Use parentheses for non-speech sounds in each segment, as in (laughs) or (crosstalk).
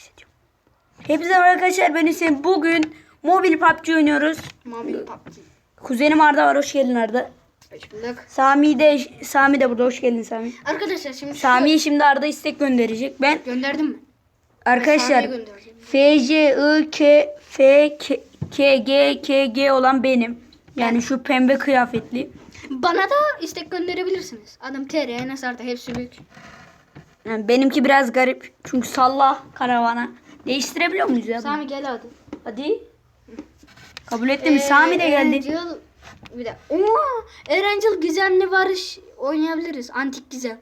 bahsediyorum. Hepinize merhaba arkadaşlar ben Hüseyin. Bugün mobil PUBG oynuyoruz. Mobil PUBG. Kuzenim Arda var. Hoş geldin Arda. Bulduk. Sami de Sami de burada. Hoş geldin Sami. Arkadaşlar şimdi şu- Sami'ye şimdi Arda istek gönderecek. Ben gönderdim mi? arkadaşlar. F J I K F K K G K G olan benim. Yani şu pembe kıyafetli. Bana da istek gönderebilirsiniz. Adam TR, Enes Arda hepsi büyük. Yani benimki biraz garip. Çünkü salla karavana. Değiştirebiliyor muyuz ya? bunu? Sami gel hadi. Hadi. Kabul etti mi? Sami de geldi. Erencil, bir de. Oo, Erencil gizemli varış oynayabiliriz. Antik gizem.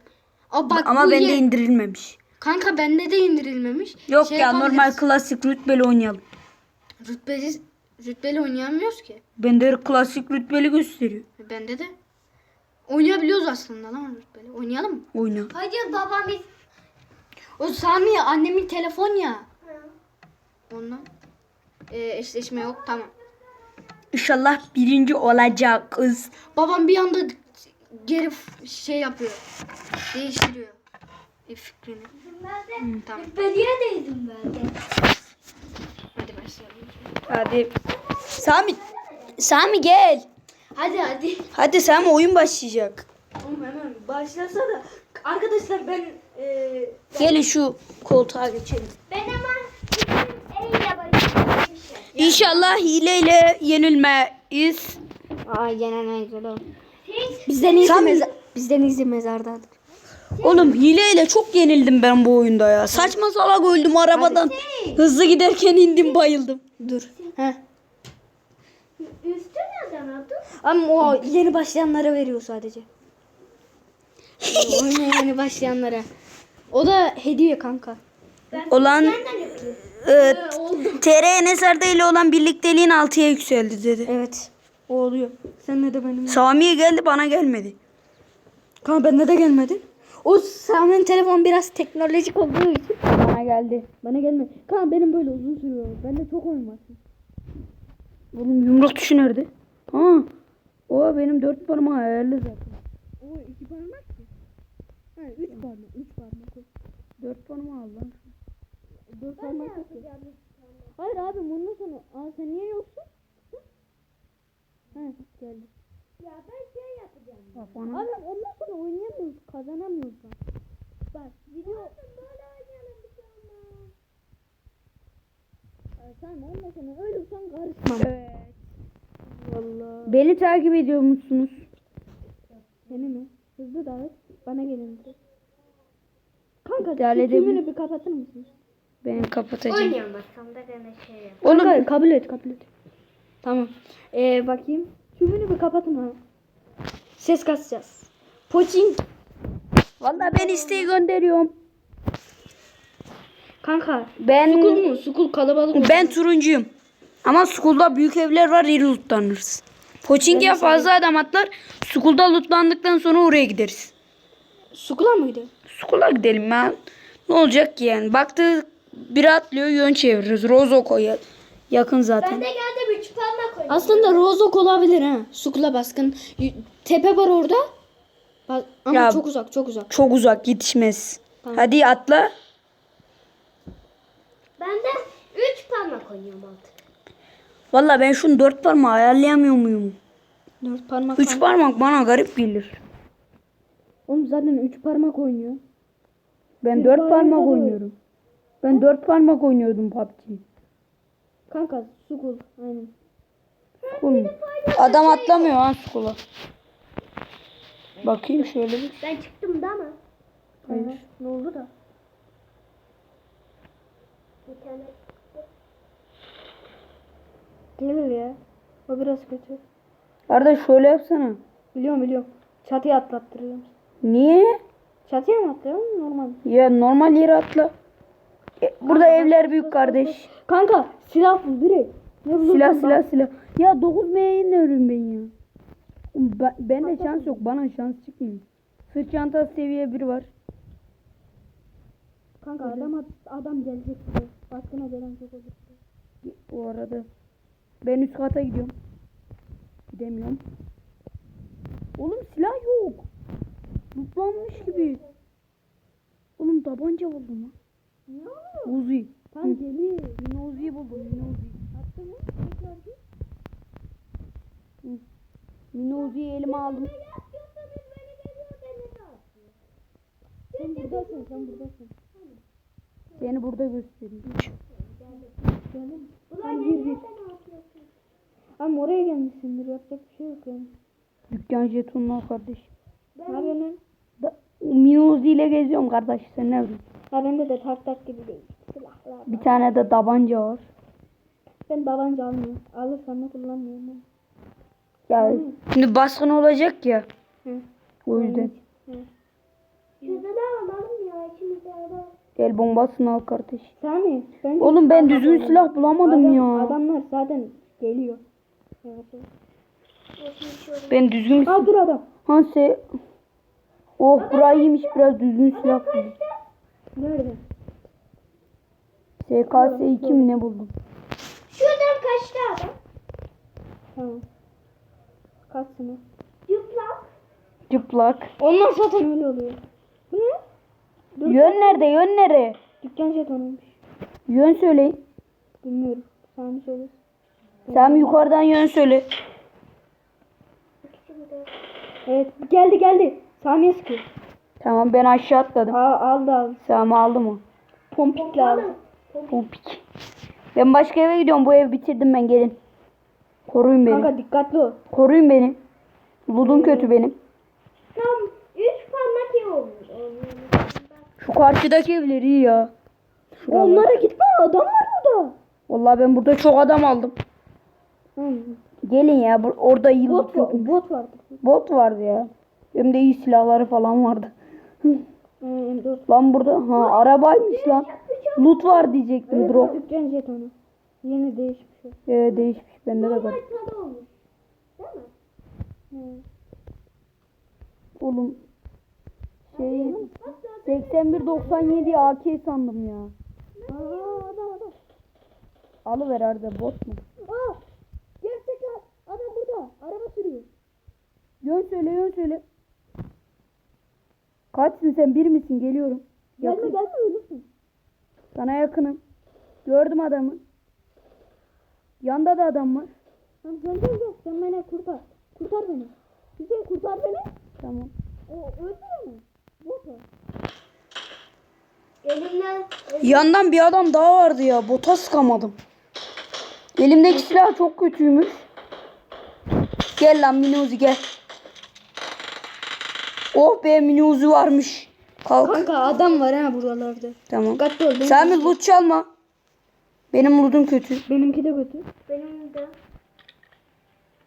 Aa, bak Ama bu bende ye- indirilmemiş. Kanka bende de indirilmemiş. Yok Şey ya yapabiliriz. normal klasik rütbeli oynayalım. Rütbeli, rütbeli oynayamıyoruz ki. Bende klasik rütbeli gösteriyor. Bende de. Oynayabiliyoruz aslında lan rütbeli. Oynayalım mı? Oyna. Hayır babam O Sami annemin telefon ya. Ondan. Ee, eşleşme yok tamam. İnşallah birinci olacak kız. Babam bir anda geri f- şey yapıyor. Değiştiriyor. E, fikrini. Tamam. Beliye değdim ben de. Hadi başlayalım. Hadi. Sami. Sami gel. Hadi hadi. Hadi Sami oyun başlayacak. Oğlum hemen başlasa da arkadaşlar ben e, Gelin şu koltuğa geçelim. Ben başlamışım. İnşallah hileyle yenilmeyiz. Aa oldu. Hiç Bizden iyisi Sami- meza- bizden iyisi mezardadır. Oğlum hileyle çok yenildim ben bu oyunda ya. Saçma salak öldüm arabadan. Hızlı giderken indim bayıldım. Dur. Heh. üstü aldın? Ama o yeni başlayanlara veriyor sadece. Oyuna yeni başlayanlara. O da hediye kanka. Olan e, TR Enes Arda ile olan birlikteliğin 6'ya yükseldi dedi. Evet. O oluyor. Sen ne de benim. Sami'ye geldi bana gelmedi. Kanka bende de gelmedi. O Sami'nin telefon biraz teknolojik olduğu için Bana geldi. bana gelmedi. Kanka benim böyle uzun sürüyor. Bende çok oyun var. Oğlum yumruk nerede? Ha. O benim dört parmağı ayarlı zaten. O iki parmak ki. Ha, üç parmak. Üç parmak. Dört parmağı al lan. Dört parmak. Hayır abi bundan sonra. Aa sen niye yoksun? Hı? Ha geldi. Ya ben şey yapacağım. Kafana. Abi ondan sonra oynayamıyoruz. Kazanamıyoruz bak. Bak video. Böyle oynayalım bir şey olmaz. Sen ondan sonra ölürsen karışmam. Evet. Vallahi. Beni takip ediyor musunuz? Seni mi? Hızlı davet. Bana gelin. Kanka tümünü bir kapatır mısın? Ben kapatacağım. Oynayamazsam da gene şey yap. Oğlum Kanka, kabul et kabul et. Tamam. Ee, bakayım. Tümünü bir kapatın ha. Ses kasacağız. Poçin. vallahi ben isteği gönderiyorum. Kanka. Ben Sukul mu? Sukul kalabalık mı? ben turuncuyum. Ama Skull'da büyük evler var yeri lootlanırız. Poçinki'ye fazla adam atlar. Skull'da lootlandıktan sonra oraya gideriz. Sukula mıydı? Skull'a gidelim ya. Ne olacak ki yani? Baktı biri atlıyor yön çeviririz. Rozoko'ya yakın zaten. Ben de geldim üç parmak oynayayım. Aslında Rozok olabilir ha. Sukula baskın. Y- Tepe var orada. Ama Ya- çok uzak çok uzak. Çok uzak yetişmez. Tamam. Hadi atla. Ben de üç parmak oynuyorum artık. Vallahi ben şunu dört parmağı ayarlayamıyor muyum? Dört parmak. Üç parmak bana garip gelir. Oğlum zaten üç parmak oynuyor. Ben Bir dört parmak da oynuyorum. Ben dört parmak oynuyordum PUBG. Kanka sukul. Aynen. Oğlum, Adam atlamıyor ha skula. Bakayım şöyle bir. Ben çıktım da ama. Hayır. Ne oldu da? Bir tane. Gelir ya. O biraz kötü. Arda şöyle yapsana. Biliyorum biliyorum. Çatıya atlattırıyorum. Niye? Çatıya mı atlıyorum normal? Ya normal yere atla. E, burada evler büyük kardeş. Kanka silah bul direkt. Ne bulursun Silah bak. silah silah. Ya 9 M'ye iniyorum ben ya. Ben, bende şans yok. Bana şans çıkmıyor. Sırt çantası seviye 1 var. Kanka adam adam gelecek. Baskına gelen çok olur. Bu arada. Ben üst kata gidiyorum. Gidemiyorum. Oğlum silah yok. Mutlanmış gibi. Oğlum tabanca buldum lan. Ne Uzi. Sen geliyor. Minozi'yi buldum. Minozi. Attı mı? Tekrar git. Minozi'yi elime aldım. Sen buradasın sen buradasın. Seni burada göstereyim. Ulan ne nereden atıyorsun? Ama oraya gelmişsindir yapacak bir şey yok yani. Dükkan jetonlar kardeş. Ne yapıyorsun? Da, Minozi ile geziyorum kardeş. Sen ne yapıyorsun? Ha bende de tak tak gibi değil. Silahlar. Bir tane de tabanca var. Ben tabanca almıyorum. Alırsam da kullanmıyorum. ben. Ya şimdi baskın olacak ya. Hı. O yüzden. Şurada da ya alalım. El bombasını al kardeş. Sami. Bence Oğlum ben düzgün silah bulamadım adam, ya. Adamlar zaten geliyor. Ben düzgün Aa dur adam. Hanse Oh burayı yemiş biraz düzgün silah buldum. Nerede? SKS 2 mi ne buldum? Şuradan kaçtı adam. Tamam. Kaç sene? Yuplak. Çıplak. Onlar zaten öyle oluyor. Bu ne? Yön nerede yön nere? Dükkan jetonuymuş. Yön söyleyin. Bilmiyorum. Sami söyle. Sen yukarıdan yön söyle. Evet geldi geldi. Sami'ye sıkıyor. Tamam ben aşağı atladım. Aa aldı aldı. Sami aldı mı? Pompikle aldı. Pompik. Ben başka eve gidiyorum. Bu evi bitirdim ben gelin. Koruyun beni. Kanka dikkatli ol. Koruyun beni. Ludum kötü benim. Tam 3 parmak iyi olmuş. Şu karşıdaki evler iyi ya. Şuralar. Onlara gitme adam var burada. Vallahi ben burada çok adam aldım. Hı. Gelin ya. orada iyi Bot, var, bot vardı. Bot vardı ya. Hem de iyi silahları falan vardı. Hı, M4. Lan burada ha arabaymış lan. Loot var diyecektim drop. Dükkan jetonu. Yeni değişmiş. Ee, değişmiş bende de var. Değil mi? Hı. Oğlum şey 8197 AK sandım ya. Aa adam adam. Alıver Arda bot mu? Aa gerçekten adam burada. Araba sürüyor. Yön söyle yön söyle. Kaçsın sen bir misin geliyorum. Gelme Yakın. gelme ölürsün. Sana yakınım. Gördüm adamı. Yanda da adam var. Tamam gel gel gel. Sen beni kurtar. Kurtar beni. Hüseyin kurtar beni. Tamam. O öldü mü? Elimden Yandan bir adam daha vardı ya. Bota sıkamadım. Elimdeki silah çok kötüymüş. Gel lan Minuzi gel. Oh be Minuzi varmış. Kalk. Kanka adam var ha buralarda. Tamam. Dikkatli ol. Benim, Sen bir loot çalma. Benim lootum kötü. benimki de kötü. benim de.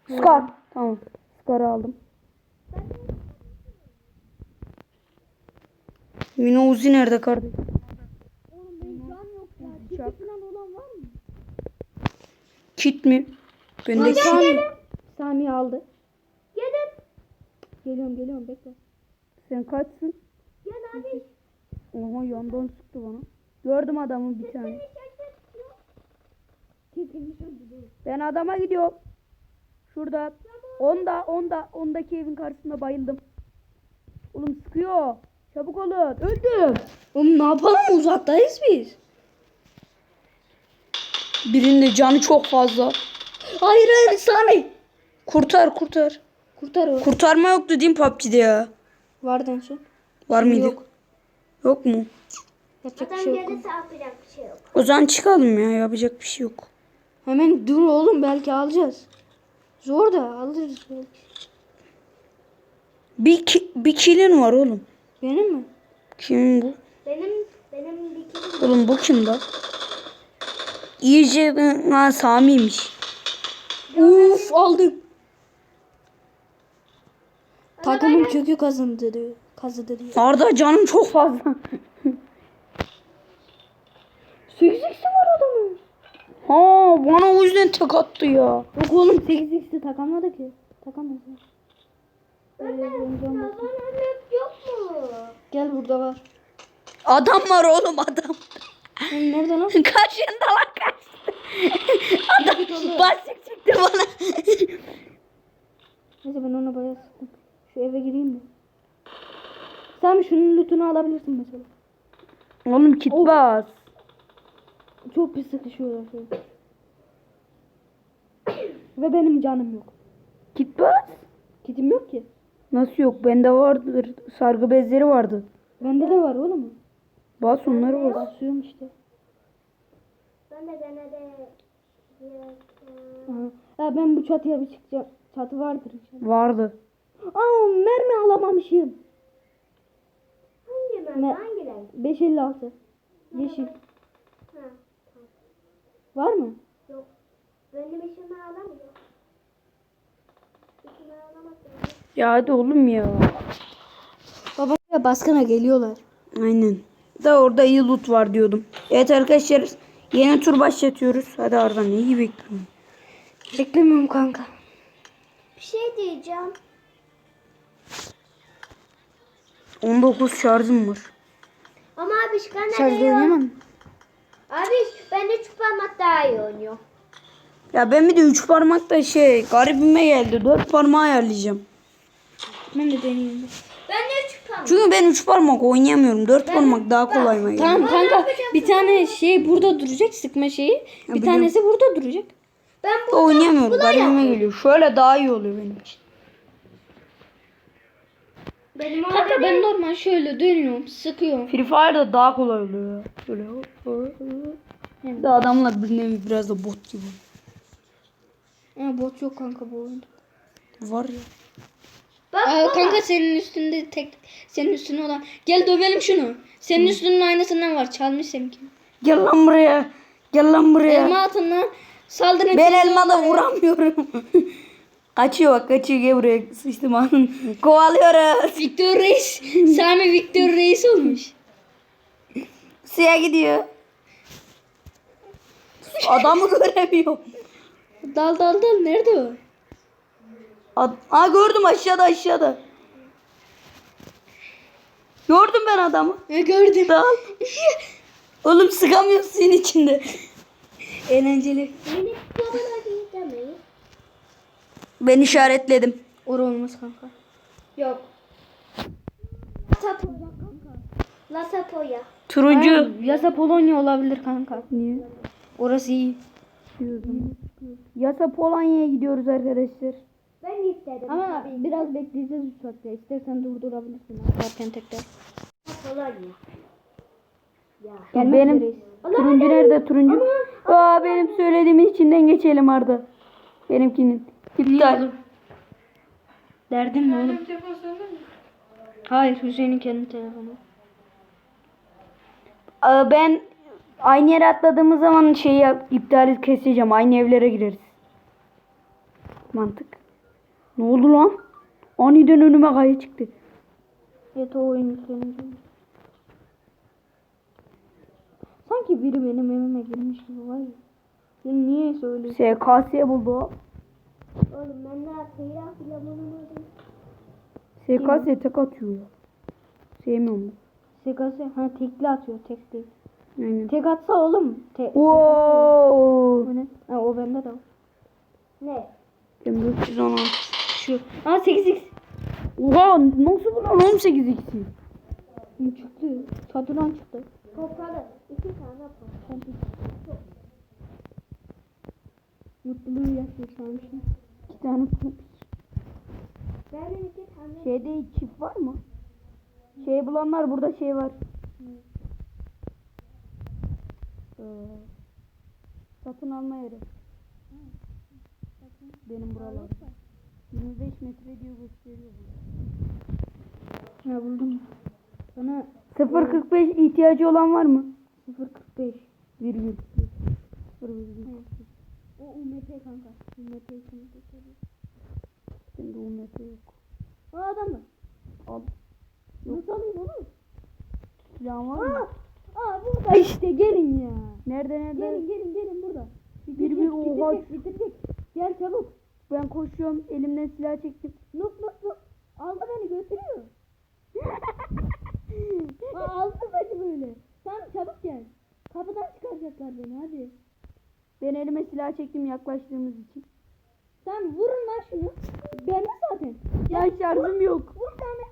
Scar. Tamam. Scar'ı aldım. Minuzi nerede kardeşim? Çak. Kit mi? Ben de Sami. Sami aldı. Gelin. Geliyorum geliyorum bekle. Sen kaçsın? Gel abi. Oha yandan sıktı bana. Gördüm adamı bir tane. Ben adama gidiyorum. Şurada. Onda, onda, ondaki evin karşısında bayıldım. Oğlum sıkıyor. Çabuk olun. Öldüm. Oğlum ne yapalım uzaktayız biz. Birinin de canı çok fazla. Hayır hayır Sami. Kurtar, kurtar. Kurtar o. Kurtarma yoktu değil mi PUBG'de ya? Vardı en son. Var mıydı? Yok. Yok mu? Yapacak bir şey yok. gelirse atacak bir şey yok. O zaman çıkalım ya. Yapacak bir şey yok. Hemen dur oğlum belki alacağız. Zor da alırız belki. Bir, ki, bir killin var oğlum. Benim mi? Kimin bu? Benim benim bir kilim Oğlum bu kim da? İyice ha, Sami'ymiş. Uf aldım. Takımın kökü kazındı diyor. Kazıdı diyor. Arda canım çok fazla. (laughs) 8 var adamın. ha bana o yüzden tek attı ya. Yok oğlum 8x'i takamadı ki. Takamadı. Hep yok mu? Gel burada var. Adam var oğlum adam. Oğlum nerede lan? (laughs) Karşında lan kaç. adam basık çıktı bana. Neyse ben ona bayağı sıktım. Şu eve gireyim mi? Sen şunun lootunu alabilirsin mesela. oğlum kit bas. Çok pis sıkışıyorlar şu. Ve benim canım yok. Git bas. Kitim yok ki. Nasıl yok? Bende vardır. Sargı bezleri vardı. Bende de var oğlum. Bas onları bas. Basıyorum işte. Ben de gene de Aha. Ya ben bu çatıya bir çıkacağım. Çatı vardır inşallah. Vardı. Aa mermi alamamışım. hangi ben Ne? hangi renk? 556. Yeşil. Ha. Var mı? Yok. Benim işimi alamıyor. İşimi alamazsın. Ya hadi oğlum ya. Baba ya baskına geliyorlar. Aynen. Da orada iyi loot var diyordum. Evet arkadaşlar yeni tur başlatıyoruz. Hadi Arda neyi bekliyorsun? Beklemiyorum kanka. Bir şey diyeceğim. 19 şarjım var. Ama abi de Şarjda oynayamam. Abi ben de şu parmak daha iyi oynuyor. Ya ben bir de 3 parmakta şey garibime geldi. 4 parmağı ayarlayacağım. Ben de deneyeyim. Ben de şu parmak. Çünkü ben 3 parmak oynayamıyorum. 4 parmak daha kolayıma geliyor. Tamam kanka bir tane şey burada duracak sıkma şeyi. Bir biliyorum. tanesi burada duracak. Ben Da oynayamıyorum. Garibime geliyor. Şöyle daha iyi oluyor benim için. benim Kanka ben normal şöyle dönüyorum sıkıyorum. Free Fire'da daha kolay oluyor ya. Şöyle hop, hop, de adamlar bir nevi biraz da bot gibi. Ha, bot yok kanka bu oyunda. Var ya. Bak Aa, kanka senin üstünde tek senin üstünde olan. Gel dövelim şunu. Senin üstünün aynısından var. Çalmış seninki. Gel lan buraya. Gel lan buraya. Elma atın lan. Saldırın. Ben elmada vuramıyorum. (laughs) kaçıyor bak kaçıyor gel buraya sıçtım anın. (laughs) Kovalıyoruz. Victor Reis. (laughs) Sami Victor Reis olmuş. Suya gidiyor. Adamı göremiyorum. Dal dal dal. Nerede o? Aa gördüm aşağıda aşağıda. Gördüm ben adamı. Ha, gördüm. Dal. (laughs) Oğlum sıkamıyorsun suyun içinde. Eğlenceli. Ben işaretledim. Or olmaz kanka. Yok. Lasapoya kanka. Lasapoya. Turuncu. Yasa Polonya olabilir kanka. Niye? Orası iyi. Yasa Polonya'ya gidiyoruz arkadaşlar. Ben istedim. Ama biraz bekleyeceğiz uçakta. İstersen durdurabilirsin. Varken tekrar. Polonya. Gelmek benim üzereyiz. turuncu nerede turuncu? Aa benim söylediğimin içinden geçelim Arda. Benimkinin. İptal. Derdin ne oğlum? Hayır Hüseyin'in kendi telefonu. Aa, ben aynı yere atladığımız zaman şeyi iptali keseceğim. Aynı evlere gireriz. Mantık. Ne oldu lan? Aniden önüme kayı çıktı. Evet o oyun yüklenince. Sanki biri benim evime girmiş gibi var ya. Sen niye söylüyorsun? SKS buldu o. Oğlum ben daha seyran bile bulamadım. SKS tek atıyor. Sevmiyorum. Sekası ha tekli atıyor tekli. Aynen. Tek atsa oğlum. Te Oo. o ne? Ha o bende de var. Ne? M416. Şu. Aa 8x. Oha nasıl bu lan 18 ikisi? Çıktı. Çatıdan çıktı. Pompalı. İki tane pompalı. Mutluluğu yaşıyor şu an şimdi. İki tane. Benim iki tane. Şeyde çift var mı? Şey bulanlar burada şey var. Ee, satın alma yeri. Benim buralar. 25 metre diyor gösteriyor. Ha buldum. Bana 0.45 ihtiyacı olan var mı? 0.45. Virgül. 0.45. O UMP kanka. UMP için gösteriyor. O metre yok. Aa adam var. Al. Nasıl alayım onu? Silahın var mı? Aa burada işte gelin ya. Nerede nerede? Gelin gelin gelin burada. Bir bir oha. Bitirecek bitirecek. Gel çabuk. Ben koşuyorum elimden silah çektim. Nuk nuk nuk. Aldı beni götürüyor. (laughs) Aa, aldı beni böyle. Sen çabuk gel. Kapıdan çıkaracaklar beni hadi. Ben elime silah çektim yaklaştığımız için. Sen vurun lan şunu. Bende zaten. Ya şarjım yok. Vur tane.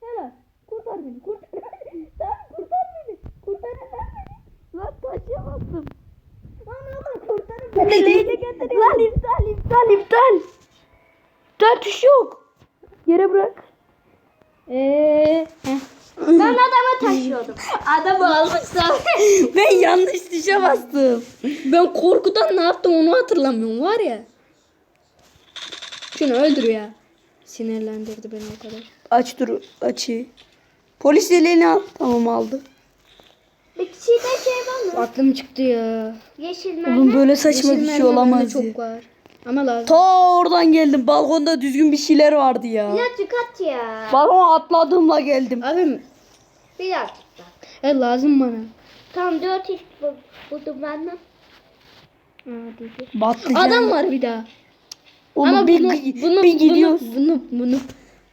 Helal. Kurtar beni. Kurtar (laughs) beni. Sen kurtar beni. Kurtar beni. Lan taşa bastım. Oğlum kurtarın. Lan iptal iptal iptal. Tuş yok. Yere bırak. Eee. Ben adama taşıyordum. Adamı almışlar. Ben yanlış tuşa bastım. ben korkudan ne yaptım onu hatırlamıyorum var ya. Şunu öldür ya. Sinirlendirdi beni o kadar. Aç dur açı. Polis elini al. Tamam aldı. Bir kişide şey var mı? Aklım çıktı ya. Yeşil Oğlum mermer. böyle saçma bir şey merdiven de olamaz ya. çok var. Ama lazım. Ta oradan geldim. Balkonda düzgün bir şeyler vardı ya. Birazcık at ya. Balkona atladığımla geldim. Abim Birazcık da. e, lazım bana. Tam dört iş bu- buldum benden. Aa, dur, dur. Battı Adam var bir daha. Oğlum Ama bir, bunu, bir, bunu, bir gidiyoruz. Bunu, bunu, bunu,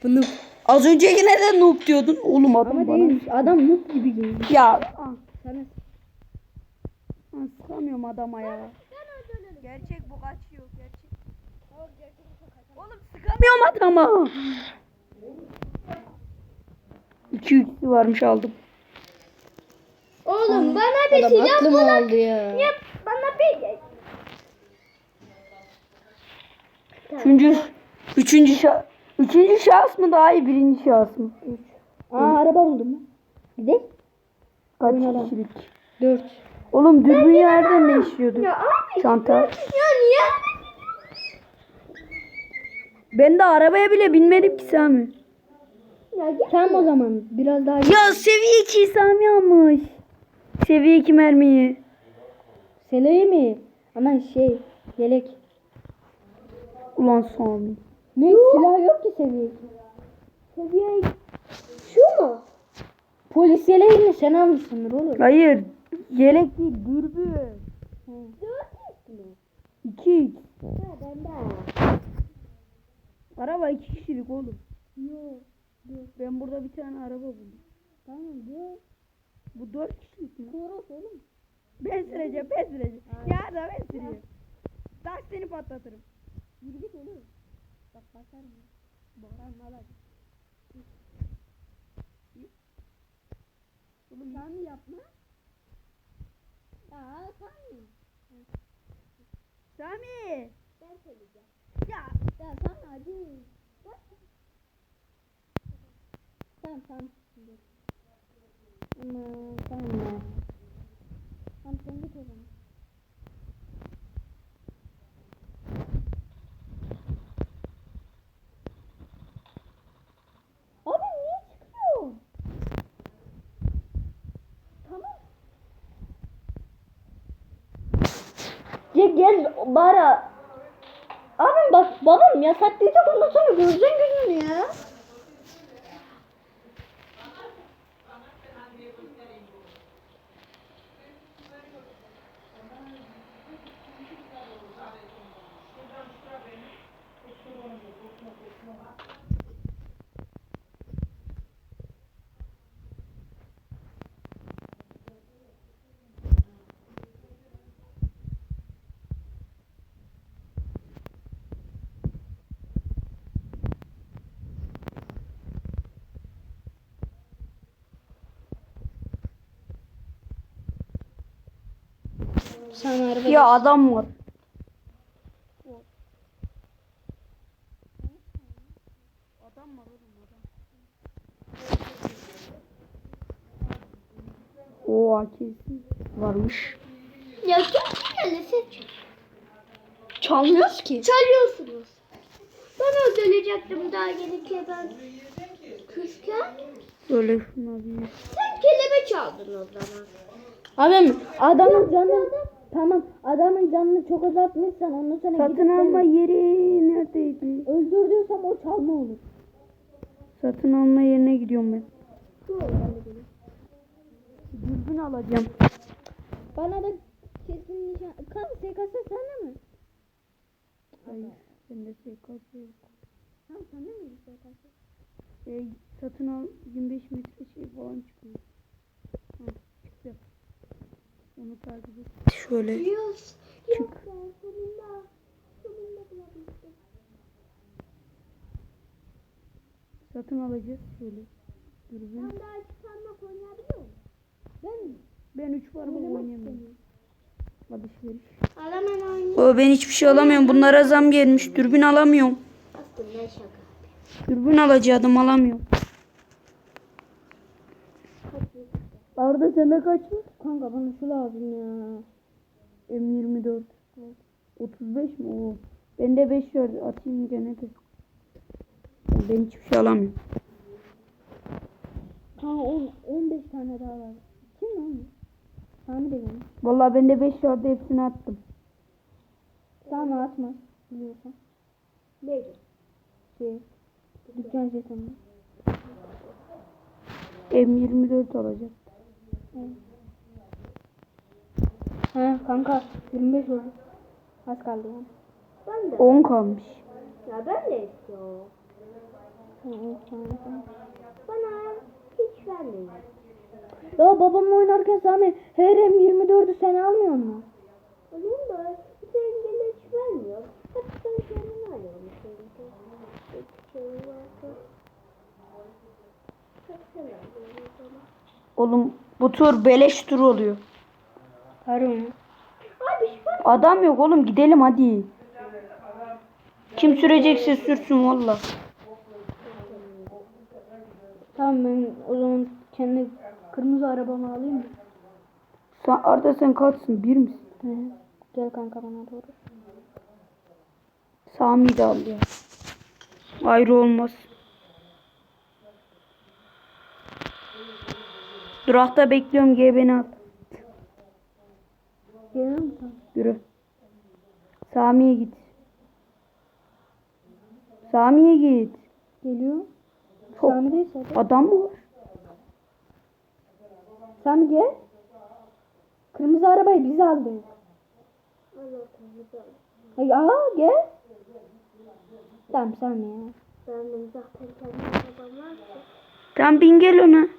bunu. Az önceki nereden noob diyordun? Oğlum adam Ama bana. değil. Adam noob gibi geliyor. Ya. Sana ah, Sıkamıyorum adama ya. Gerçek bu kaçıyor. Gerçek. Oğlum sıkamıyorum adama. İki yüklü varmış aldım. Oğlum bana bir adam silah aklım aldı ya. Yap bana bir Üçüncü, üçüncü, şah, üçüncü şahıs mı daha iyi birinci şahıs mı? Aa araba buldum lan. Gidelim. Kaç Oynadım. kişilik? Dört. Oğlum dürbün yerden ne işliyordu? Ya abi Çanta. ya niye? Ben de arabaya bile binmedim ki Sami. Ya gel. Tamam o zaman. Biraz daha Ya seviye 2 Sami almış. Seviye 2 mermiyi. Seleyi mi? Ama şey yelek. Ulan Sami. Ne silah yok ki seviye. Seviye şu mu? Polis yeleğini sen almışsındır oğlum. Hayır. Yelek değil dürbün. Dört mi? 2 Ha bende. Araba 2 kişilik oğlum. Yok. Ben burada bir tane araba buldum. Tamam diyor. Bu 4 kişilik mi? Toros oğlum. Ben süreceğim ben süreceğim. Ya da ben sürüyorum. Taş seni patlatırım. Yürü git oğlum. Bak bakarım. Bakarım alak. Oğlum Sen yapma. Ya sen Sami. Ben söyleyeceğim. Ya Ya sen hadi. Tamam tamam. Ama tamam. Tamam sen git o zaman. Abi niye çıkıyor? Tamam. Ya gel bara. Abi bak babam yasaklayacak ondan sonra göreceksin gününü ya. Sen araba ya adam var. Adam var oğlum adam. O AK'si varmış. Ya kim geldi seç. çalmıyoruz ki. Çalıyorsunuz. Ben öldürecektim daha gelirken ben. Kızken Böyle şuna bir. sen kelime çaldın o zaman. Abim adamın canını tamam adamın canını çok azaltmışsan ondan sonra Satın gidip alma beni yeri neredeydi? öldürdüysem o çalma olur. Satın alma yerine gidiyorum ben. Dürbün alacağım. Bana da kesin nişan... Kan SKS sende mi? Hayır. Bende SKS yok. Tamam sende mi SKS? Şey, satın al 25 metre şey falan çıkıyor. Onu takip et. Şöyle. Çık. Sonunda. Sonunda bulabildim. Satın alacağız şöyle. Dürbün. Ben daha iki parmak oynayabiliyor muyum? Ben mi? Ben 3 var mı oynayamıyorum. Alışveriş. Al hemen oyna. O ben hiçbir şey alamıyorum. Bunlara zam gelmiş. Dürbün alamıyorum. Aslında şaka. Dürbün alacaktım alamıyorum. Arda sende kaç var? Kanka bana şu lazım ya. M24. 35 mi? Oo. Bende 5 var. Atayım gene de. Ben hiçbir şey alamıyorum. Kanka 10, 15 tane daha var. Kim lan? Sami de gelmiş. Vallahi bende 5 vardı hepsini attım. Sami atma. Biliyorsan. Neydi? Şey. Dükkan jetonu. M24 alacak. He kanka 25 oldu. Az kaldı yani. Ben de. 10 kalmış. Ya ben de istiyorum. Bana hiç vermeyin. Ya babamla oynarken Sami her M24'ü sen almıyor musun? Onun da zengin hiç vermiyor. Hep sen kendin alıyorsun. Şey sen. Oğlum bu tur beleş tur oluyor. Harbi Adam yok oğlum gidelim hadi. Kim sürecekse sürsün valla. Tamam ben o zaman kendi kırmızı arabamı alayım mı? Sen, Arda sen kaçsın? Bir misin? He. Gel kanka bana doğru. Sami de al ya. Ayrı olmaz. Durakta bekliyorum gel beni al. Gelir misin? Yürü. Sami'ye git. Sami'ye git. Geliyor. Çok- Sami değilse hadi. Adam mı var? Sami gel. Kırmızı arabayı biz aldık. Ay, aa gel. Tamam Sami ya. zaten kendi arabam var ki. Tamam bin gel ona.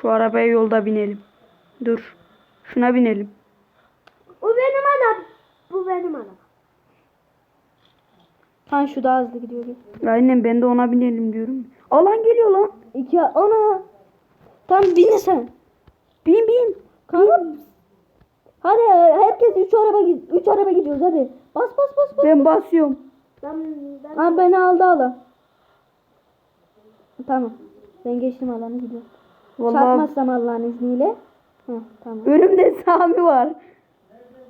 Şu arabaya yolda binelim. Dur. Şuna binelim. O benim adam. Bu benim adam. Han şu daha hızlı gidiyor. Aynen ben de ona binelim diyorum. Alan geliyor lan. İki ana. Tamam bin sen. Bin bin. Kanka. Hadi herkes üç araba gid- üç araba gidiyoruz hadi. Bas bas bas bas. Ben basıyorum. Ben, ben Ha beni aldı alan. Tamam. Ben geçtim alanı gidiyorum. Vallahi Çarpmazsam Allah'ın izniyle. Heh, tamam. önümde Sami var.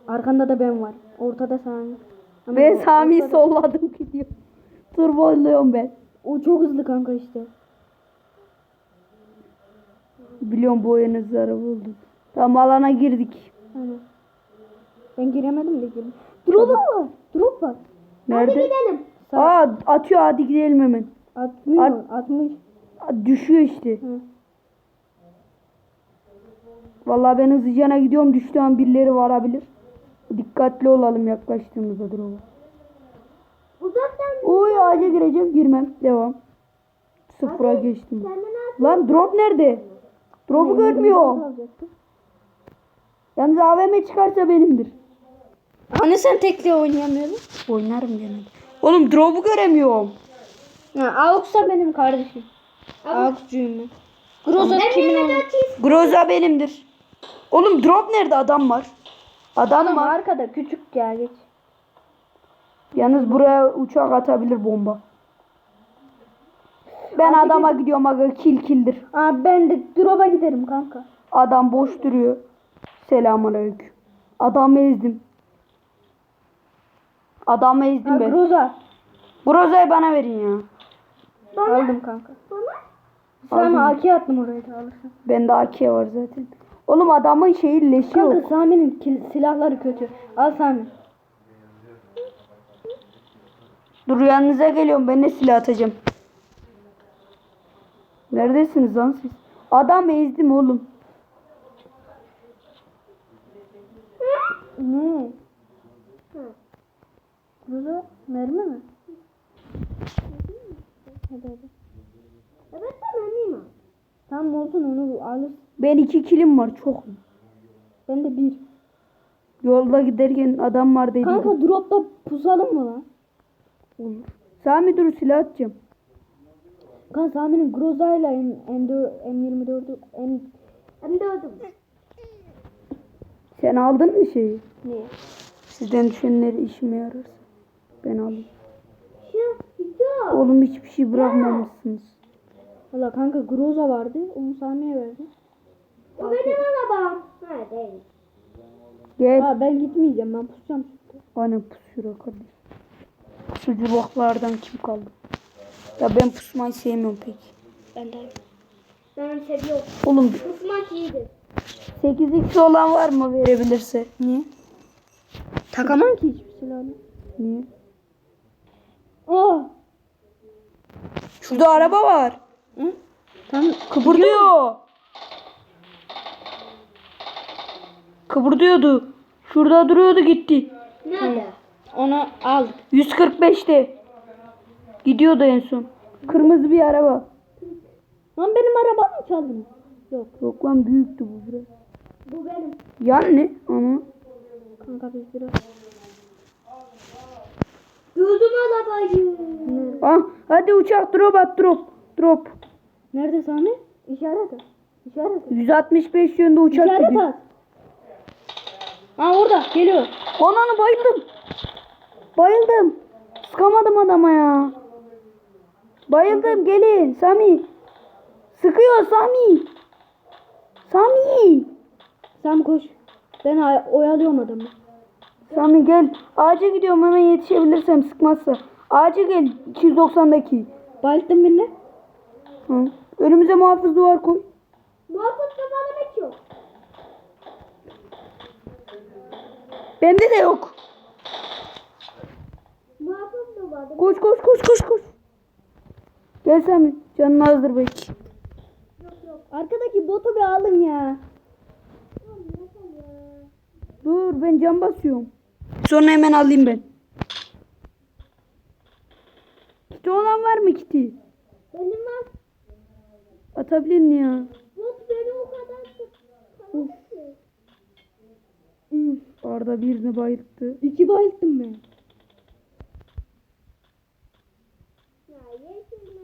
Arkanda da ben var. Ortada Sami. Ama Ben Sami'yi ortada- solladım gidiyor. Turboluyorum ben. O çok hızlı kanka işte. Biliyorum bu oyun hızlı araba oldu. Tamam alana girdik. Hani. Ben giremedim de girdim. Drop var. Drop var. Nerede? gidelim. Aa atıyor hadi gidelim hemen. Atmıyor. At- 60. Aa, Düşüyor işte. Hı. Vallahi ben hızlıcana gidiyorum. Düştüğü an birileri varabilir. Dikkatli olalım yaklaştığımızda drop'a. Uzaktan Oy ağaca gireceğim girmem. Devam. Sıfıra geçtim. kendine at. Lan drop nerede? Drop'u görmüyorum. Alacaktı. Yalnız AVM çıkarsa benimdir. Hani sen tekli oynayamıyordun? Oynarım gene. de. Oğlum drop'u göremiyorum. Ha, Aux'a benim kardeşim. Aux'cuyum ben. Groza kimin? Groza benimdir. Oğlum drop nerede? Adam var. Adam Adam var. arkada küçük ya geç. Yalnız buraya uçak atabilir bomba. Ben adama gidiyorum aga kill killdir. Aa ben de drop'a giderim kanka. Adam boş duruyor. Selamünaleyküm. Adamı ezdim. Adamı Ha, ezdim ben. Groza. Groza'yı bana verin ya. Aldım kanka. Bana. Aldım. AK attım oraya da alırsın. Bende AK var zaten. Oğlum adamın şeyi leşi Kanka yok. Sami'nin kil- silahları kötü. Al Sami. Dur yanınıza geliyorum. Ben de silah atacağım. Neredesiniz lan siz? Adam ezdim oğlum. Ne? Groza mermi mi? Hadi hadi. Evet ben önleyim. Tamam olsun onu alırsın. Ben iki kilim var çok. Ben de bir. Yolda giderken adam var dedi. Kanka dropta pusalım mı lan? Olur. Sami dur silah atacağım. Kan Sami'nin Groza ile M4, M24'ü M, M4'ü Sen aldın mı şeyi? ne? Sizden düşenleri işime yararsa. Ben şu. Oğlum hiçbir şey bırakmamışsınız. Valla kanka Groza vardı. Onu Sami'ye verdim. O benim arabam. Ha değil. Gel. Ha ben gitmeyeceğim. Ben pusacağım. Anne pusuyor kardeş. Pusuculuklardan kim kaldı? Ya ben pusmayı sevmiyorum pek. Ben de. Ben seviyorum. Oğlum Pusmak iyidir. 8x olan var mı verebilirse? Niye? Takamam ki hiçbir silahını. Niye? Oh. Şurada araba var. Hı? Tamam. Kıpırdıyor. Kıpırdıyordu. Şurada duruyordu gitti. Nerede? Onu aldık. 145'te. Gidiyordu en son. Kırmızı bir araba. Lan benim arabamı mı çaldınız? Yok. Yok lan büyüktü bu biraz. Bu benim. Yan ne? Ama Kanka biz biraz. Gördüm arabayı. ah hadi uçak drop at drop. Drop. Nerede Sami? İşaret et. İşaret et. 165 yönde uçak İşaret gidiyor. at. Ha orada geliyor. Ananı bayıldım. Bayıldım. Sıkamadım adama ya. Bayıldım gelin Sami. Sıkıyor Sami. Sami. Sami koş. Ben oyalıyorum adamı. Sami gel. Ağaca gidiyorum hemen yetişebilirsem sıkmazsa. Ağaca gel 290'daki. Bayılttın birini. Hı. Önümüze muhafız duvar koy. Muhafız Bende de yok. Koş koş koş koş koş. Gel Sami. Canın azdır belki. Arkadaki botu bir alın ya. Dur ben cam basıyorum. Sonra hemen alayım ben. Kiti olan var mı kiti? Benim var. Atabilir ya? Bot beni o kadar sık. Üf, Arda birini bayılttı. İki bayılttım ben.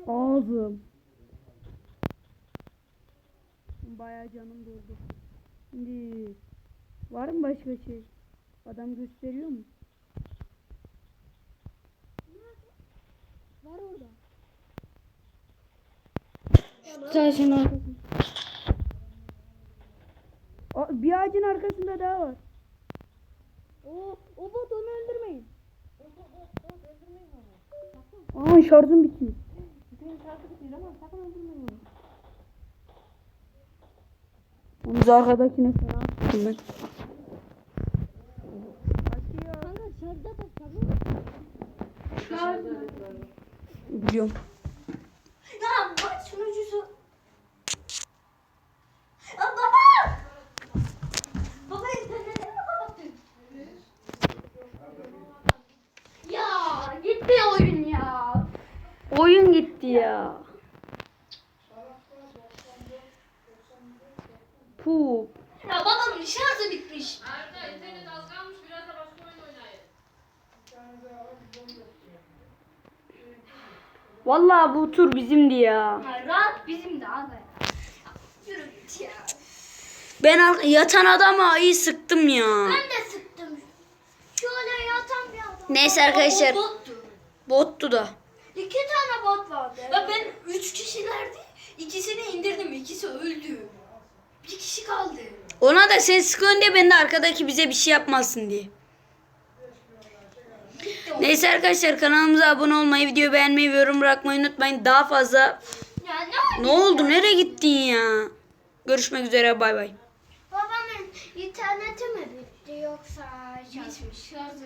Ağzım. Bayağı canım doldu. Şimdi var mı başka şey? Adam gösteriyor mu? Var orada. Taşın arkasında. Bir ağacın arkasında daha var. O, o bot onu öldürmeyin. Aa şarjım bitiyor. Onu da arkadakine sana attım ben. Kanka şarjda da Biliyorum. Ya bak sunucusu. Ya baba! Baba internetini mi kapattın? Ya gitti oyun ya. Oyun gitti ya. Puh. Ya babamın şarjı bitmiş. Arda internet az kalmış biraz da başka oyun oynayın. Vallahi bu tur bizimdi ya. Ya rahat bizim de abi. Yürü git ya. Ben ar- yatan adama iyi sıktım ya. Ben de sıktım. Şöyle yatan bir adam. Neyse arkadaşlar. O bottu. Da. İki tane bot vardı. Ya ben üç kişilerdi. İkisini indirdim. ikisi öldü. Bir kişi kaldı. Ona da sen sıkıyorsun diye ben de arkadaki bize bir şey yapmasın diye. Neyse arkadaşlar kanalımıza abone olmayı, videoyu beğenmeyi ve yorum bırakmayı unutmayın. Daha fazla Ya ne ne oldu? Nereye gittin ya? Görüşmek üzere bay bay. Babamın interneti mi bitti yoksa? Bitmiş. Şarjı